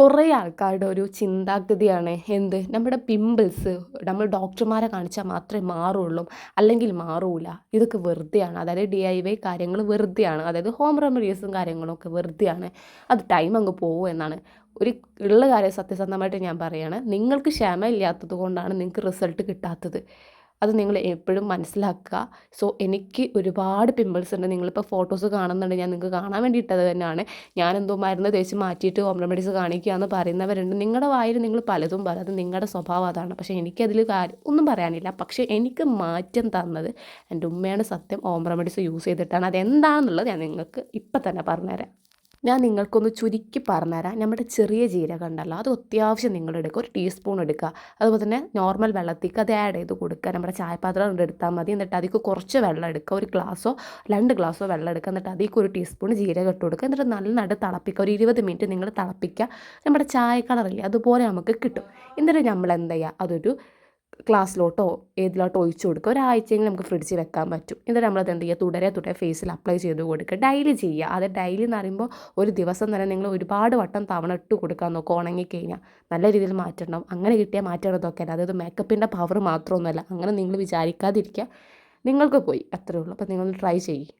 കുറേ ആൾക്കാരുടെ ഒരു ചിന്താഗതിയാണ് എന്ത്? നമ്മുടെ പിമ്പിൾസ് നമ്മൾ ഡോക്ടർമാരെ കാണിച്ചാൽ മാത്രമേ മാറുള്ളൂ അല്ലെങ്കിൽ മാറൂല. ഇതൊക്കെ വെറുതെയാണ്. അതായത് ഡി ഐ വൈ കാര്യങ്ങൾ വെറുതെയാണ്. അതായത് ഹോം റെമഡീസും കാര്യങ്ങളൊക്കെ വെറുതെയാണ്. അത് ടൈം അങ്ങ് പോകും എന്നാണ്. ഒരു ഉള്ള കാര്യം സത്യസന്ധമായിട്ട് ഞാൻ പറയുകയാണ് നിങ്ങൾക്ക് ക്ഷമ ഇല്ലാത്തത് കൊണ്ടാണ് നിങ്ങൾക്ക് റിസൾട്ട് കിട്ടാത്തത്. അത് നിങ്ങൾ എപ്പോഴും മനസ്സിലാക്കുക. സോ എനിക്ക് ഒരുപാട് പിമ്പിൾസ് ഉണ്ട്. നിങ്ങളിപ്പോൾ ഫോട്ടോസ് കാണുന്നുണ്ട്. ഞാൻ നിങ്ങൾക്ക് കാണാൻ വേണ്ടി ഇട്ടത് തന്നെയാണ് ഞാനെന്തോ മരുന്ന് തേച്ച് മാറ്റിയിട്ട് ഹോം റെമഡീസ് കാണിക്കുക എന്ന് പറയുന്നവരുണ്ട്. നിങ്ങളുടെ വായിൽ നിങ്ങൾ പലതും പറയും. അത് നിങ്ങളുടെ സ്വഭാവം അതാണ്. പക്ഷേ എനിക്കതിൽ കാര്യം ഒന്നും പറയാനില്ല. പക്ഷേ എനിക്ക് മാറ്റം തന്നത് എന്റെ ഉമ്മയാണ് സത്യം ഹോം റെമഡീസ് യൂസ് ചെയ്തിട്ടാണ്. അതെന്താണെന്നുള്ളത് ഞാൻ നിങ്ങൾക്ക് ഇപ്പം തന്നെ പറഞ്ഞുതരാം. ഞാൻ നിങ്ങൾക്കൊന്ന് ചുരുക്കി പറഞ്ഞുതരാം. നമ്മുടെ ചെറിയ ജീരകം ഉണ്ടല്ലോ അത് അത്യാവശ്യം നിങ്ങൾ എടുക്കുക. ഒരു ടീസ്പൂൺ എടുക്കുക. അതുപോലെ തന്നെ നോർമൽ വെള്ളത്തേക്ക് അത് ആഡ് ചെയ്ത് കൊടുക്കുക. നമ്മുടെ ചായപാത്രം കൊണ്ട് എടുത്താൽ മതി. എന്നിട്ട് അതിലേക്ക് കുറച്ച് വെള്ളം എടുക്കുക. ഒരു ഗ്ലാസ്സോ രണ്ട് ഗ്ലാസ്സോ വെള്ളം എടുക്കുക. എന്നിട്ട് അതിലേക്ക് ഒരു ടീസ്പൂൺ ജീരകം ഇട്ട് കൊടുക്കുക. എന്നിട്ട് നന്നായിട്ട് തിളപ്പിക്കുക. ഒരു ഇരുപത് മിനിറ്റ് നിങ്ങൾ തിളപ്പിക്കുക. നമ്മുടെ ചായ കളറില്ലേ അതുപോലെ നമുക്ക് കിട്ടും. എന്നിട്ട് നമ്മൾ എന്താ ചെയ്യുക? അതൊരു ഗ്ലാസ്സിലോട്ടോ ഏതിലോട്ടോ ഒഴിച്ചു കൊടുക്കുക. ഒരാഴ്ചയെങ്കിലും നമുക്ക് ഫ്രിഡ്ജിൽ വെക്കാൻ പറ്റും. എന്നിട്ട് നമ്മളത് എന്ത് ചെയ്യുക? തുടരെ തുടരെ ഫേസിൽ അപ്ലൈ ചെയ്ത് കൊടുക്കുക. ഡെയിലി ചെയ്യുക. അത് ഡെയിലി എന്ന് പറയുമ്പോൾ ഒരു ദിവസം തന്നെ നിങ്ങൾ ഒരുപാട് വട്ടം തവണ ഇട്ട് കൊടുക്കാൻ നോക്കുക. ഉണങ്ങിക്കഴിഞ്ഞാൽ നല്ല രീതിയിൽ മാറ്റണം. അങ്ങനെ കിട്ടിയാൽ മാറ്റേണ്ടതൊക്കെ അല്ല. അതായത് മേക്കപ്പിന്റെ പവർ മാത്രമൊന്നുമല്ല. അങ്ങനെ നിങ്ങൾ വിചാരിക്കാതിരിക്കുക. നിങ്ങൾക്ക് പോയി. അത്രേ ഉള്ളൂ. അപ്പോൾ നിങ്ങൾ ട്രൈ ചെയ്യും.